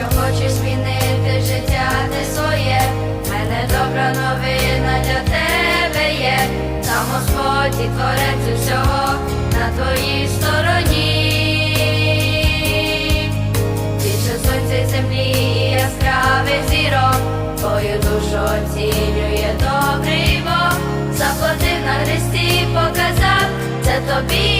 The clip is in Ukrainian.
Якщо хочеш змінити життя, ти своє, в мене добра новина для тебе є, там Господь і творець усього на твоїй стороні, більше сонця й землі яскравий зірок, твою душу оцінює добрий Бог, заплатив на хресті, показав це тобі.